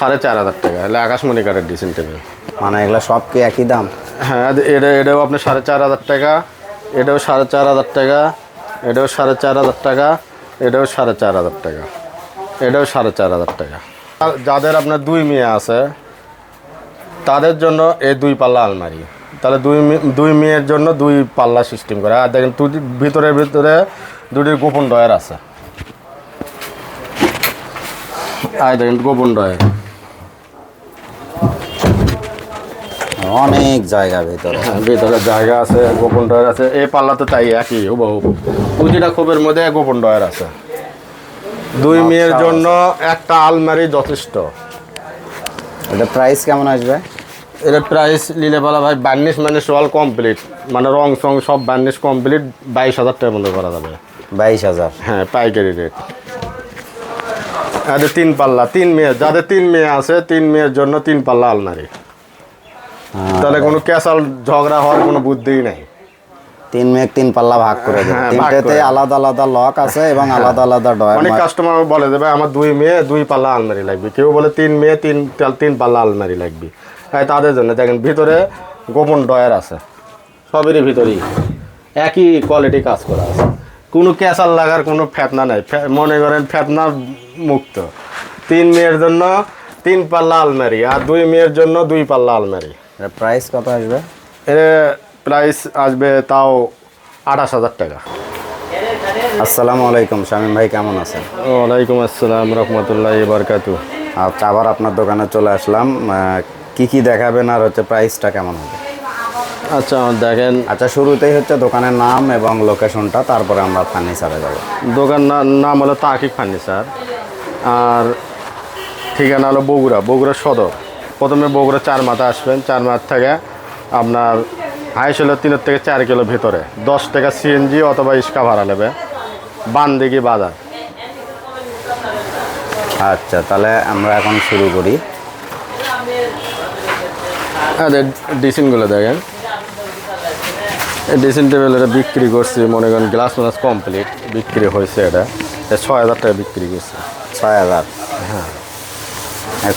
সাড়ে চার হাজার টাকা হলে আকাশমণি কাঠের টেবিল মানে এগুলো সব কি একই দাম? হ্যাঁ এটা এটাও আপনার সাড়ে চার হাজার টাকা এটাও সাড়ে চার হাজার টাকা এটাও সাড়ে চার হাজার টাকা এটাও সাড়ে চার হাজার টাকা এটাও সাড়ে চার হাজার টাকা। যাদের আপনার দুই মেয়ে আছে তাদের জন্য এই দুই পাল্লা আলমারি। তাহলে দুই দুই মেয়ের জন্য দুই পাল্লা সিস্টেম করে। আর দেখেন দুটি ভিতরে ভিতরে দুটি গোপন ডয়ার আছে। আর দেখেন গোপন ডয়ার অনেক জায়গা ভিতরে। হ্যাঁ, ভিতরে জায়গা আছে গোপন ডয়ার আছে। এই পাল্লা তো তাই একই হুবহু। প্রতিটা খোপের মধ্যে গোপন ডয়ার আছে। দুই মেয়ের জন্য একটা আলমারি যথেষ্ট। এটা প্রাইস কেমন আসবে? এটা প্রাইস নিলে বলা ভাই বার্নিশ মানে অল কমপ্লিট মানে রং সং সব বার্নিশ কমপ্লিট বাইশ হাজার টাকার মধ্যে করা যাবে। বাইশ হাজার? হ্যাঁ পাইকারি রেট এদের তিন পাল্লা তিন মেয়ে যাদের তিন মেয়ে আছে তিন মেয়ের জন্য তিন পাল্লা আলমারি। তাহলে কোনো ক্যাসাল ঝগড়া হওয়ার কোনো বুদ্ধিই নাই। তিন মেঘ তিন পাল্লা ভাগ করে দেবে। হ্যাঁ, তিনটেতে আলাদা আলাদা লক আছে এবং আলাদা আলাদা ডয়ার অনেক কাস্টমার বলে দেবে আমার দুই মেয়ে দুই পাল্লা আলমারি লাগবে। কেউ বলে তিন মেয়ে তিন তিন পাল্লা আলমারি লাগবে। তাই তাদের জন্য দেখেন ভিতরে গোপন ডয়ার আছে। সবেরই ভিতরেই একই কোয়ালিটি কাজ করা আছে। কোনো ক্যাসাল লাগার কোনো ফ্যাতনা নাই। মনে করেন ফ্যাতনা মুক্ত। তিন মেয়ের জন্য তিন পাল্লা আলমারি আর দুই মেয়ের জন্য দুই পাল্লা আলমারি। প্রাইস কত আসবে? এর প্রাইস আসবে তাও আঠাশ হাজার টাকা। আসসালামু আলাইকুম শামীম ভাই কেমন আছেন? ওয়ালাইকুম আসসালাম রহমতুল্লাহ বারকাতু আচ্ছা আবার আপনার দোকানে চলে আসলাম। কি কি দেখাবেন আর হচ্ছে প্রাইসটা কেমন হবে? আচ্ছা দেখেন। আচ্ছা শুরুতেই হচ্ছে দোকানের নাম এবং লোকেশনটা তারপরে আমরা ফার্নিচারে যাব। দোকান নাম হলো তাকিক ফার্নিচার আর ঠিকানা হলো বগুড়া বগুড়া সদর। প্রথমে বগুড়া চার মাথা আসবেন চার মাথা থেকে আপনার হাইস হলো তিনের থেকে চার কিলো ভিতরে। দশ টাকা সিএনজি অথবা ইস্কা ভাড়া নেবে। বানদিঘি বাজার। আচ্ছা তাহলে আমরা এখন শুরু করি। আরে ডিসিনগুলো দেখেন। এই ডিসিন টেবিল এটা বিক্রি করছি মনে করেন গ্লাস মাস কমপ্লিট। বিক্রি হয়েছে এটা। এটা ছয় হাজার টাকা বিক্রি করছে। ছয় হাজার। হ্যাঁ।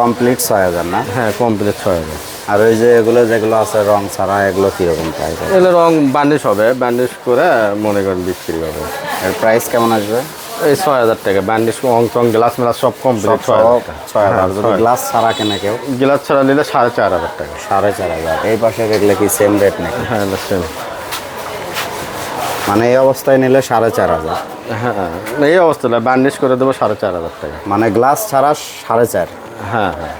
কমপ্লিট ছয় হাজার না? হ্যাঁ কমপ্লিট ছয় হাজার। আর ওই যে এগুলো যেগুলো আছে রং ছাড়া এগুলো কীরকম প্রাইস এগুলো রং বান্ডিশ হবে বান্ডিশ করে মনে করেন বিক্রি হবে। এর প্রাইস কেমন আসবে? এই ছয় হাজার টাকা বান্ডিশ রং টং গ্লাস মেলাস সব কমপ্লিট ছয়। ছয় হাজার। হ্যাঁ, যদি। গ্লাস ছাড়া কেনে কেউ? গ্লাস ছাড়া নিলে সাড়ে চার হাজার টাকা। সাড়ে চার হাজার। এই পাশে দেখলে কি সেম রেট নাকি? হ্যাঁ সেম মানে এই অবস্থায় নিলে সাড়ে চার হাজার। হ্যাঁ না, এই অবস্থা বান্ডিশ করে দেবো সাড়ে চার হাজার টাকা। মানে গ্লাস ছাড়া সাড়ে চার। হ্যাঁ হ্যাঁ।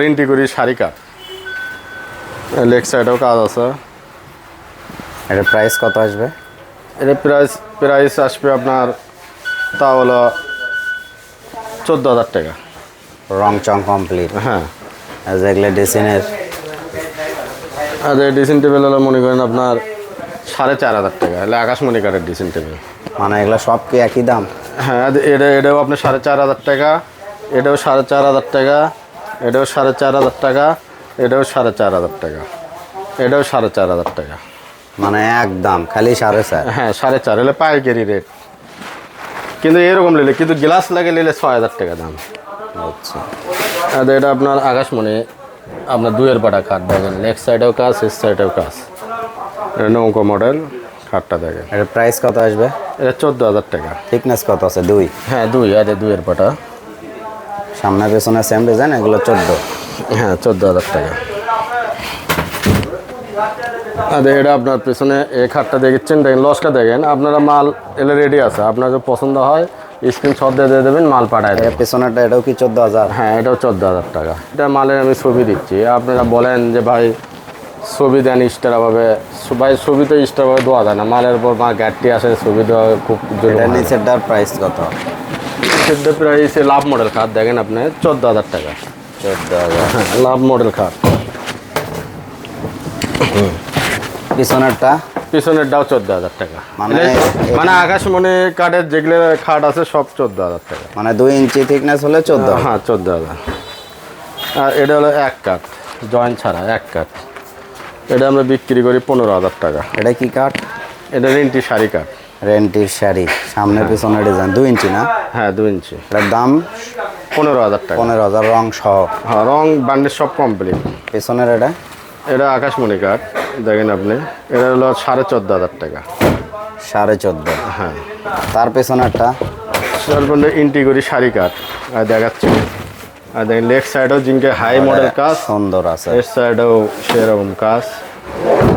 রিন্টি করি শাড়ি কাট লেগ সাইডেও কাজ আছে। এটার প্রাইস কত আসবে? এটা প্রাইস প্রাইস আসবে আপনার তা হলো চোদ্দ হাজার টাকা। রং চং কমপ্লিট হ্যাঁ। যেগুলো ডেসিনের আর এই ড্রেসিং টেবিল হলো মনে করেন আপনার সাড়ে চার হাজার টাকা হলে আকাশমণি কাঠের ড্রেসিং টেবিল মানে এগুলো সব কি একই দাম? হ্যাঁ এটা এটাও আপনার সাড়ে চার হাজার টাকা এটাও সাড়ে চার হাজার টাকা এটাও সাড়ে চার হাজার টাকা এটাও সাড়ে চার হাজার টাকা এটাও সাড়ে চার হাজার টাকা। মানে এক দাম খালি সাড়ে চার। হ্যাঁ সাড়ে চার হলে পাইকারি রেট কিন্তু এরকম নিলে কিন্তু গ্লাস লাগে নিলে ছয় হাজার টাকা দাম। আচ্ছা। এটা আপনার আকাশমণি আপনার দুয়ের পাটা খাট দেখেন। লেফট সাইডেও কাজ এস সাইডেও কাজ। এটা নৌকো মডেল খাটটা দেখেন। এটা প্রাইস কত আসবে? এটা চোদ্দ হাজার টাকা। থিকনেস কত আছে? দুই? হ্যাঁ দুই আরে দুইয়ের পাটা সামনে পেছনে সেম ডিজাইন এগুলো চোদ্দ? হ্যাঁ চোদ্দ হাজার টাকা। আর এটা আপনার পেছনে এই খাটটা দেখেছেন? দেখেন লসটা দেখেন। আপনারা মাল এলে রেডি আছে। আপনার যদি পছন্দ হয় স্ক্রিনশট দিয়ে দেবেন মাল পাঠায় দেবেন। পেছনেরটা এটাও কি চোদ্দ হাজার? হ্যাঁ এটাও চোদ্দ হাজার টাকা। এটা মালের আমি ছবি দিচ্ছি। আপনারা বলেন যে ভাই ছবি দেন ইস্টারভাবে ভাই ছবি তো ইস্টারভাবে দেওয়া যায় না। মালের উপর মা গ্যাটটি আসে ছবি দেওয়া খুব নিচেরটার প্রাইস কত? প্রাইস লাভ মডেল খাট দেখেন আপনি চোদ্দ হাজার টাকা। চোদ্দ হাজার। হ্যাঁ লাভ মডেল খাট। পিছনেরটা? পিছনেরটাও চোদ্দ হাজার টাকা। মানে মানে মানে আকাশমণি কাঠের যেগুলো খাট আছে সব চোদ্দ হাজার টাকা। মানে দুই ইঞ্চি থিকনেস হলে চোদ্দ হ্যাঁ চোদ্দ হাজার। আর এটা হলো এক কাঠ জয়েন্ট ছাড়া এক কাঠ। এটা আমরা বিক্রি করি পনেরো হাজার টাকা। এটা কি কাঠ? এটা রেন্টি শাড়ি কাঠ। রেন্টির শাড়ি সামনে পিছনে ডিজাইন দুই ইঞ্চি না? হ্যাঁ দু ইঞ্চি। এটার দাম? পনেরো হাজার টাকা। পনেরো হাজার রং সহ। হ্যাঁ রং বান্ডের সব কমপ্লিট পেছনের এটা? এটা আকাশমণি কাঠ। দেখেন আপনি এটা হলো সাড়ে চোদ্দ হাজার টাকা। সাড়ে চোদ্দ। হ্যাঁ। তার পেছনেরটা? তারপরে ইন্টিগরি শাড়ি কাঠ আর দেখাচ্ছি। আর দেখেন লেফট সাইডেও জিঙ্কে হাই মডেল কাজ সুন্দর আছে। এর সাইডেও সেরকম কাজ।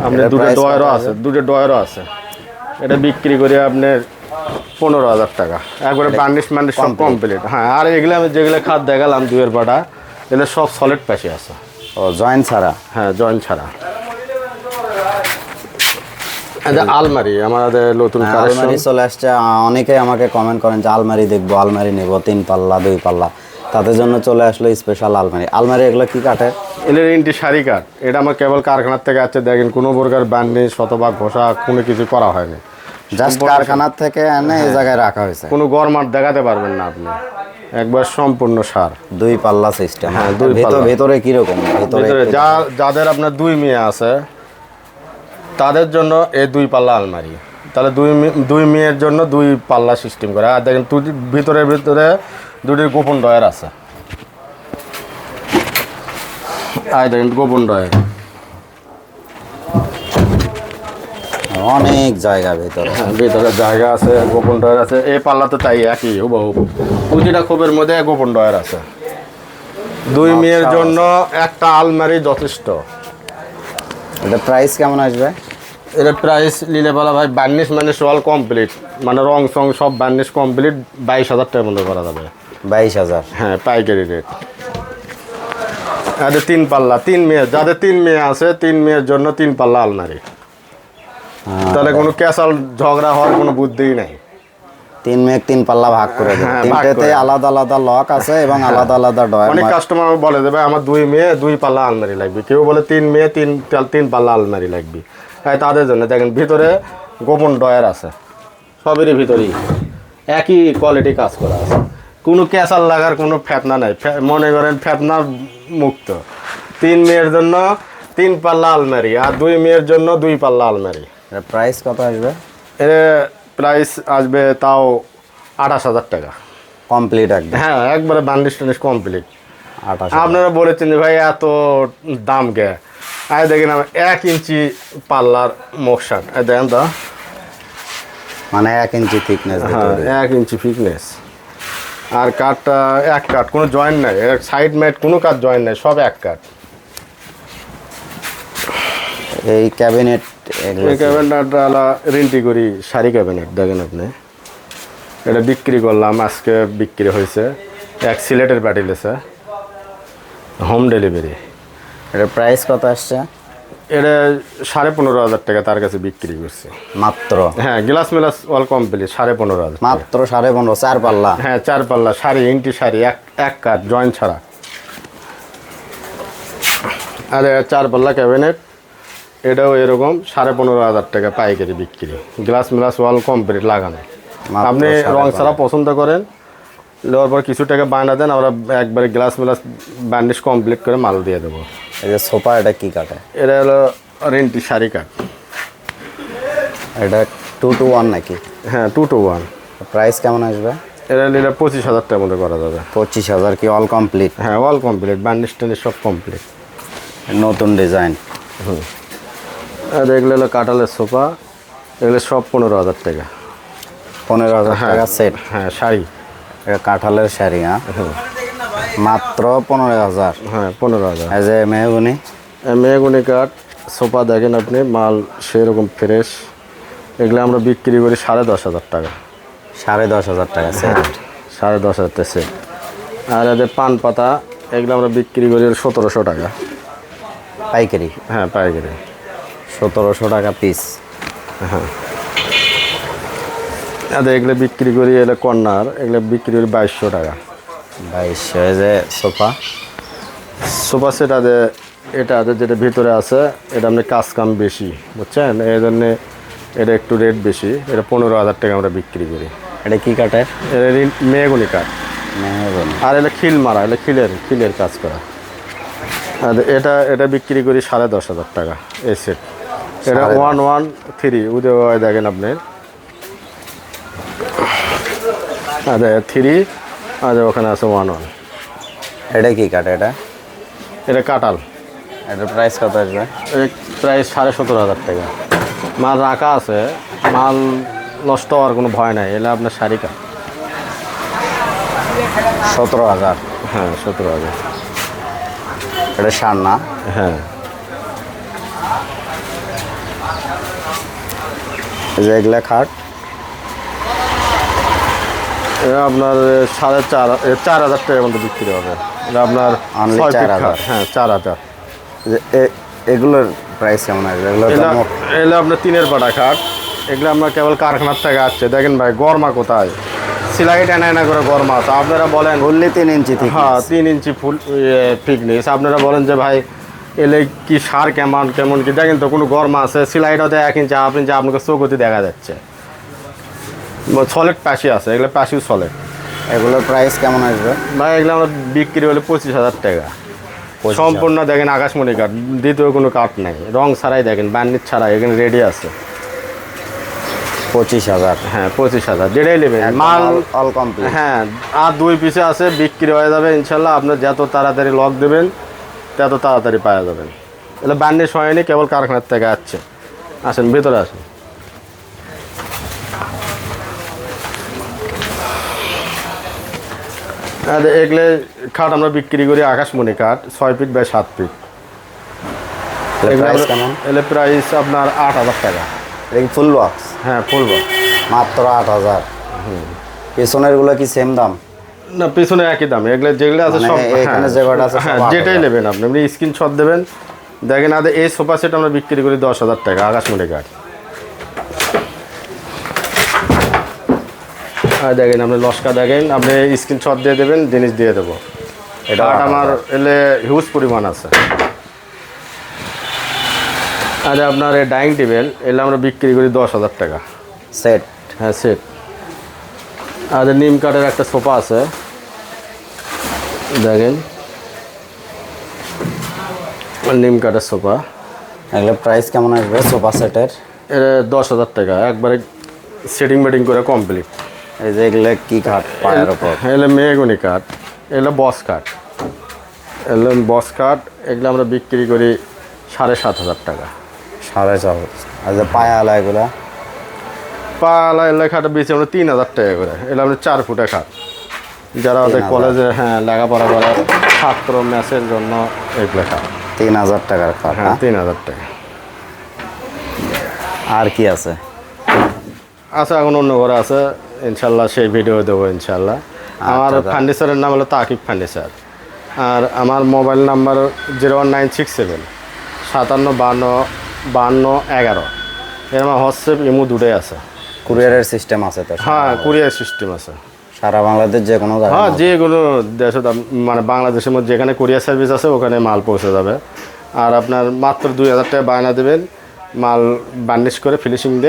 আপনি দুটো ডয়ারও আছে? দুটো ডয়ারও আছে। এটা বিক্রি করে আপনার পনেরো হাজার টাকা। একবারে বার্নিশ ম্যান্ডিশ সব কমপ্লিট হ্যাঁ আর এগুলো আমি যেগুলো খাত দেখালাম দুয়ের পাটা এগুলো সব সলিড পাশে আছে। ও জয়েন্ট ছাড়া? হ্যাঁ জয়েন্ট ছাড়া। আলমারি আমাদের নতুন হ্যাঁ, আলমারি চলে আসছে। অনেকেই আমাকে কমেন্ট করেন যে আলমারি দেখব আলমারি নেব তিন পাল্লা দুই পাল্লা। তাদের জন্য চলে আসলো স্পেশাল আলমারি আলমারি এগুলো কি কাঠের এলের ইন্টি শাড়ি কাঠ। এটা আমার কেবল কারখানার থেকে আছে। দেখেন কোনো প্রকার বার্নিশ শতভাগ ঘষা কোনো কিছু করা হয়নি। জাস্ট কারখানার থেকে এনে এই জায়গায় রাখা হয়েছে। কোনো গরমার দেখাতে পারবেন না আপনি। একবার সম্পূর্ণ সার। দুই পাল্লা সিস্টেম হ্যাঁ, দুই ভেতর কীরকম? ভেতরে ভিতরে যা যাদের আপনার দুই মেয়ে আছে তাদের জন্য এই দুই পাল্লা আলমারি। তাহলে দুই দুই মেয়ের জন্য দুই পাল্লা সিস্টেম করে। আর দেখেন দুটি ভিতরে ভিতরে দুটি গোপন ডয়ার আছে। আর দেখেন গোপন ডয়ার অনেক জায়গা ভেতরে। ভিতরে জায়গা আছে গোপন ডয়ার আছে। এই পাল্লা তো তাই একই হুবহু। প্রতিটা খোপের মধ্যে গোপন ডয়ার আছে। দুই মেয়ের জন্য একটা আলমারি যথেষ্ট। এটা প্রাইস কেমন আসবে? এটা প্রাইস নিলে বলা ভাই বার্নিশ মানে সল কমপ্লিট মানে রং সং সব বার্নিশ কমপ্লিট বাইশ হাজার টাকার মধ্যে করা যাবে। বাইশ হাজার? হ্যাঁ পাইকারি রেট আরে তিন পাল্লা তিন মেয়ে যাদের তিন মেয়ে আছে তিন মেয়ের জন্য তিন পাল্লা আলমারি। তাহলে কোনো ক্যাশাল ঝগড়া হওয়ার কোনো বুদ্ধিই নাই। তিন মেঘ তিন পাল্লা ভাগ করে দেবে। হ্যাঁ, ভাগ আলাদা আলাদা লক আছে এবং আলাদা আলাদা ডয়ার অনেক কাস্টমার বলে দেবে আমার দুই মেয়ে দুই পাল্লা আলমারি লাগবে। কেউ বলে তিন মেয়ে তিন তিন পাল্লা আলমারি লাগবে। তাই তাদের জন্য। দেখেন ভিতরে গোপন ডয়ার আছে। সবেরই ভিতরেই একই কোয়ালিটি কাজ করা আছে। কোনো ক্যাসাল লাগার কোনো ফেতনা নাই। মনে করেন ফেতনা মুক্ত। তিন মেয়ের জন্য তিন পাল্লা আলমারি আর দুই মেয়ের জন্য দুই পাল্লা আলমারি। প্রাইস কত আসবে? এর প্রাইস আসবে তাও আঠাশ হাজার টাকা। কমপ্লিট একদম। হ্যাঁ একবারে বান্ডিশ টান্ডিশ কমপ্লিট। আঠাশ আপনারা বলেছেন যে ভাই এত দাম কে? আয় দেখেন আমার এক ইঞ্চি পাল্লার মোকশাট আয় দেখেন তো। মানে এক ইঞ্চি থিকনেস হ্যাঁ এক ইঞ্চি ফিটনেস আর কাঠটা এক কাঠ কোনো জয়েন্ট নাই। সাইড ম্যাট কোনো কাঠ জয়েন্ট নাই সব এক কাঠ। এই ক্যাবিনেট এই ক্যাবিনেটটা হলো রেন্টি করি শাড়ি ক্যাবিনেট দেখেন আপনি। এটা বিক্রি করলাম আজকে বিক্রি হয়েছে। এক সিলেটের প্যাটিলেছে হোম ডেলিভারি। এটা প্রাইস কত আসছে? এটা সাড়ে পনেরো হাজার টাকা তার কাছে বিক্রি করছে। মাত্র? হ্যাঁ গ্লাস মেলাস অল কমপ্লিট সাড়ে পনেরো হাজার মাত্র সাড়ে পনেরো চার পাল্লা? হ্যাঁ চার পাল্লা শাড়ি ইন্টি শাড়ি এক এক কাঠ জয়েন্ট ছাড়া। আর চার পাল্লা ক্যাবিনেট। এটাও এরকম সাড়ে পনেরো হাজার টাকা পাইকারি বিক্রি। গ্লাস মেলাস ওয়াল কমপ্লিট লাগানো। আপনি রং ছাড়া পছন্দ করেন নেওয়ার পর কিছু টাকা বায়না দেন আমরা একবারে গ্লাস মেলাস বান্ডিশ কমপ্লিট করে মাল দিয়ে দেবো। এই যে সোফা এটা কী কাটে? এটা হলো রেন্টি শাড়ি কাঠ। এটা টু টু ওয়ান নাকি? হ্যাঁ টু টু ওয়ান প্রাইস কেমন আসবে? এটা নিলে পঁচিশ হাজার টাকার মধ্যে করা যাবে। পঁচিশ হাজার কি অল কমপ্লিট হ্যাঁ অল কমপ্লিট বান্ডিশ টান্ডিশ সব কমপ্লিট নতুন ডিজাইন আর এগুলো হলো কাঁঠালের সোফা। এগুলো সব পনেরো হাজার টাকা। পনেরো হাজার টাকা সেট হ্যাঁ শাড়ি। এটা কাঁঠালের শাড়ি হ্যাঁ? মাত্র পনেরো হাজার। হ্যাঁ পনেরো হাজার। এই যে মেহগুনি। মেগুনি কাঠ সোফা দেখেন আপনি মাল সেরকম ফ্রেশ এগুলো আমরা বিক্রি করি সাড়ে দশ হাজার টাকা। সাড়ে দশ হাজার টাকা সেট সাড়ে দশ হাজার টাকা set। আর এদের পান পাতা এগুলো আমরা বিক্রি করি সতেরোশো টাকা। পাইকারি। হ্যাঁ পাইকারি। সতেরোশো টাকা পিস আর এগুলো বিক্রি করি এগুলো কর্নার এগুলো বিক্রি করি বাইশশো টাকা। বাইশশো এই যে সোফা। সোফা সেট আছে এটা আছে যেটা ভিতরে আছে এটা আপনি কাজ কাম বেশি বুঝছেন? এই জন্যে এটা একটু রেট বেশি এটা পনেরো হাজার টাকা আমরা বিক্রি করি। এটা কী কাঠের? এটা মেগুনি কাঠ। আর এটা খিল মারা এটা খিলের খিলের কাজ করা। এটা এটা বিক্রি করি সাড়ে দশ হাজার টাকা এই সেট এটা ওয়ান ওয়ান থ্রি উদয় দেখেন আপনি আচ্ছা থ্রি আচ্ছা ওখানে আছে ওয়ান ওয়ান। এটা কি কাঠ এটা? এটা কাটাল এটার প্রাইস কত আসবে? প্রায় সাড়ে সতেরো হাজার টাকা। মাল রাখা আছে মাল নষ্ট হওয়ার কোনো ভয় নাই এলে আপনার শাড়িকা সতেরো হাজার। হ্যাঁ সতেরো হাজার। এটা সার না? হ্যাঁ। যে এগুলা খাট। আপনার সাড়ে চার চার হাজার টাকার মধ্যে বিক্রি হবে। এটা আপনার চার হাজার? হ্যাঁ চার হাজার। এগুলোর প্রাইস কেমন আসবে? এগুলো তো এগুলা আপনার তিনের পাটা খাট। এগুলো আপনার কেবল কারখানার থেকে আসছে। দেখেন ভাই গরমা কোথায়? সিলাই টানা টানা করে গরমা আছে। আপনারা বলেন ফুললি তিন ইঞ্চি হ্যাঁ তিন ইঞ্চি ফুল ফিটনেস আপনারা বলেন যে ভাই এলে কি সার কেমন কেমন কি? দেখেন তো কোনো গরম আছে সিলাইটাতে এক ইঞ্চি হাফ ইঞ্চি আপনাকে চৌকতি দেখা যাচ্ছে। সলিড প্যাশি আছে এগুলো প্যাশিও সলিড এগুলোর প্রাইস কেমন আসবে? ভাই এগুলো আমরা বিক্রি হলে পঁচিশ হাজার টাকা। সম্পূর্ণ দেখেন আকাশমণি কাঠ দ্বিতীয় কোনো কাঠ নাই। রং ছাড়াই দেখেন বান্ডির ছাড়াই এখানে রেডি আছে। পঁচিশ হাজার। হ্যাঁ পঁচিশ হাজার যেটাই নেবেন মাল অল কমপ্লিট হ্যাঁ আর দুই পিসে আছে বিক্রি হয়ে যাবে ইনশাল্লাহ। আপনার যত তাড়াতাড়ি লক দেবেন তত তাড়াতাড়ি পাওয়া যাবেন এগুলো বান্ডিশ হয়নি কেবল কারখানার থেকে আসছে। আসেন ভিতরে আসেন। এগুলো খাট আমরা বিক্রি করি আকাশমণি কাঠ ছয় ফিট বাই সাত ফিট। এলে প্রাইস আপনার আট হাজার টাকা। ফুল বক্স হ্যাঁ ফুল বক্স মাত্র আট হাজার। পেছনেরগুলো কি সেম দাম? না পিছনে একই দাম। এগুলো যেগুলো আছে মানে সব এখানে হ্যাঁ, যে কটা আছে হ্যাঁ যেটাই নেবেন আপনি। আপনি স্ক্রিনশট দেবেন। দেখেন আদে এই সোফা সেট আমরা বিক্রি করি দশ হাজার টাকা আকাশমণি কাঠ আর দেখেন আপনি লস্কা দেখেন আপনি স্ক্রিনশট দিয়ে দেবেন জিনিস দিয়ে দেবো। এটা আমার এলে হিউজ পরিমাণ আছে। আর আপনার এই ডাইনিং টেবিল এলে আমরা বিক্রি করি দশ হাজার টাকা। সেট হ্যাঁ সেট আর নিম কাঠের একটা সোফা আছে। দেখেন। নিম কাঠের সোফা। এগুলো প্রাইস কেমন আসবে সোফা সেটের? এটা দশ হাজার টাকা। একবারে সেটিং মেটিং করে কমপ্লিট এই যে এগুলো কি কাঠ পায়ের ওপর এগুলো মেহগুনি কাঠ এগুলো বস কাঠ। এগুলো বস কাঠ এগুলো আমরা বিক্রি করি সাড়ে সাত হাজার টাকা। সাড়ে চার আর যে পায়া আলা এগুলা? পালা এগুলো খাটটা বেশি আমরা তিন হাজার টাকা করে। এগুলো আমরা চার ফুটে খাট যারা ওদের কলেজে হ্যাঁ লেখাপড়া করে ছাত্র ম্যাচের জন্য এগুলো খাট তিন হাজার টাকার কাঠ হ্যাঁ তিন হাজার টাকা। আর কি আছে? আছে এখন অন্য ঘরে আছে। ইনশাল্লাহ সেই ভিডিও দেবো ইনশাল্লাহ। আমার আচ্ছা। ফার্নিচারের নাম হলো তাকিব ফার্নিচার আর আমার mobile number zero one nine six seven সাতান্ন বান্ন বান্ন এগারো। এর আমার হোয়াটসঅ্যাপ ইমো দুটোই আছে। কুরিয়ারের সিস্টেম আছে তো হ্যাঁ কুরিয়ার সিস্টেম আছে। সারা বাংলাদেশ যে কোনো হ্যাঁ যে কোনো দেশে মানে বাংলাদেশের মধ্যে যেখানে কুরিয়ার সার্ভিস আছে ওখানে মাল পৌঁছে যাবে। আর আপনার মাত্র দুই হাজার টাকা বায়না দেবেন মাল বার্নিশ করে ফিনিশিং দিয়ে